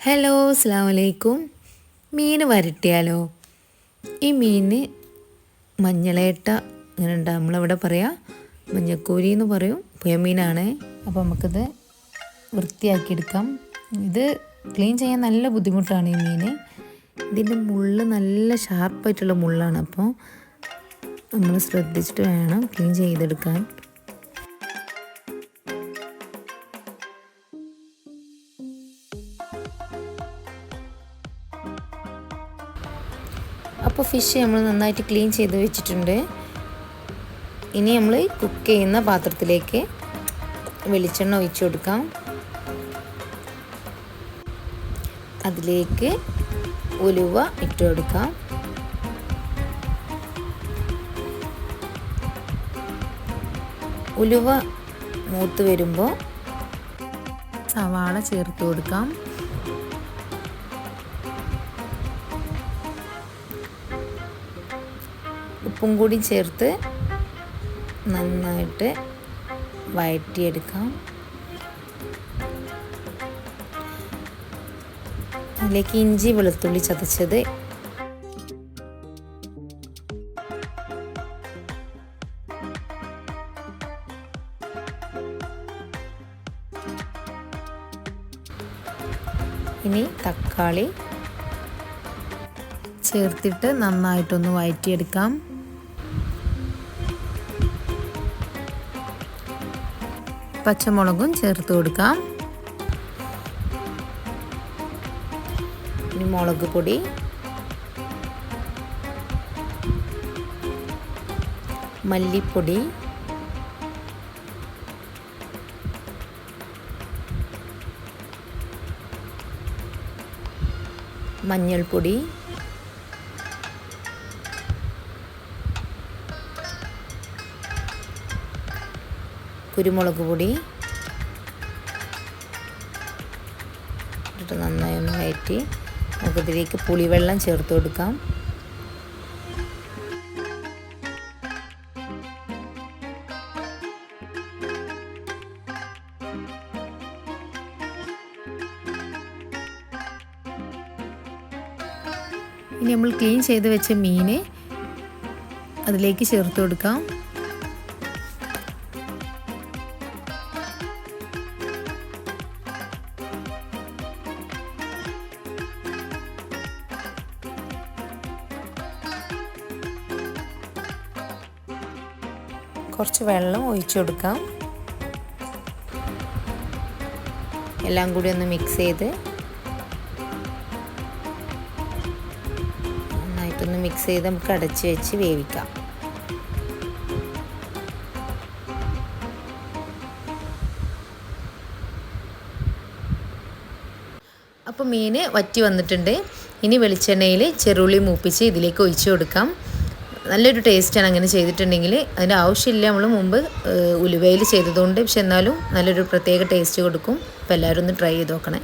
Hello അസ്സാമലൈക്കും മീൻ വരട്ടിയാലോ? ഈ മീന് മഞ്ഞളേട്ട അങ്ങനെ ഉണ്ട് നമ്മളിവിടെ പറയാം മഞ്ഞക്കൂരി എന്ന് പറയും പുയമീനാണ് അപ്പോൾ നമുക്കിത് വൃത്തിയാക്കിയെടുക്കാം. ഇത് ക്ലീൻ ചെയ്യാൻ നല്ല ബുദ്ധിമുട്ടാണ് ഈ മീൻ ഇതിന്റെ മുള്ള് നല്ല ഷാർപ്പായിട്ടുള്ള മുള്ളാണ് അപ്പോൾ നമ്മൾ ശ്രദ്ധിച്ചിട്ട് വേണം ക്ലീൻ ചെയ്തെടുക്കാൻ. അപ്പോൾ ഫിഷ് നമ്മൾ നന്നായിട്ട് ക്ലീൻ ചെയ്ത് വെച്ചിട്ടുണ്ട്. ഇനി നമ്മൾ കുക്ക് ചെയ്യുന്ന പാത്രത്തിലേക്ക് വെളിച്ചെണ്ണ ഒഴിച്ചു കൊടുക്കാം. അതിലേക്ക് ഉലുവ ഇട്ട് കൊടുക്കാം. ഉലുവ മൂത്ത് വരുമ്പോൾ സവാള ചേർത്ത് കൊടുക്കാം. ഉപ്പും കൂടി ചേർത്ത് നന്നായിട്ട് വഴറ്റിയെടുക്കാം. അതിലേക്ക് ഇഞ്ചി വെളുത്തുള്ളി ചതച്ചത്. ഇനി തക്കാളി ചേർത്തിട്ട് നന്നായിട്ടൊന്ന് വഴറ്റിയെടുക്കാം. പച്ചമുളകും ചേർത്ത് കൊടുക്കാം. ഇനി മുളക് പൊടി. മല്ലിപ്പൊടി. മഞ്ഞൾപ്പൊടി. കുരുമുളക് പൊടി. ഇട്ടിട്ട് നന്നായി ഒന്ന് വയറ്റി നമുക്കിതിലേക്ക് പുളിവെള്ളം ചേർത്ത് കൊടുക്കാം. ഇനി നമ്മൾ ക്ലീൻ ചെയ്ത് വെച്ച മീനെ അതിലേക്ക് ചേർത്ത് കൊടുക്കാം. കുറച്ച് വെള്ളം ഒഴിച്ചു കൊടുക്കാം. എല്ലാം കൂടി ഒന്ന് മിക്സ് ചെയ്ത് നന്നായിട്ടൊന്ന് മിക്സ് ചെയ്ത് നമുക്ക് അടച്ച് വെച്ച് വേവിക്കാം. അപ്പോൾ മീൻ വറ്റി വന്നിട്ടുണ്ട്. ഇനി വെളിച്ചെണ്ണയിൽ ചെറുള്ളി മൂപ്പിച്ച് ഇതിലേക്ക് ഒഴിച്ചു കൊടുക്കാം. നല്ലൊരു ടേസ്റ്റാണ് അങ്ങനെ ചെയ്തിട്ടുണ്ടെങ്കിൽ. അതിന്റെ ആവശ്യമില്ല നമ്മൾ മുമ്പ് ഉലുവയിൽ ചെയ്തതുകൊണ്ട്. പക്ഷെ എന്നാലും നല്ലൊരു പ്രത്യേക ടേസ്റ്റ് കൊടുക്കും. അപ്പോൾ എല്ലാവരും ഒന്ന് ട്രൈ ചെയ്ത് നോക്കണേ.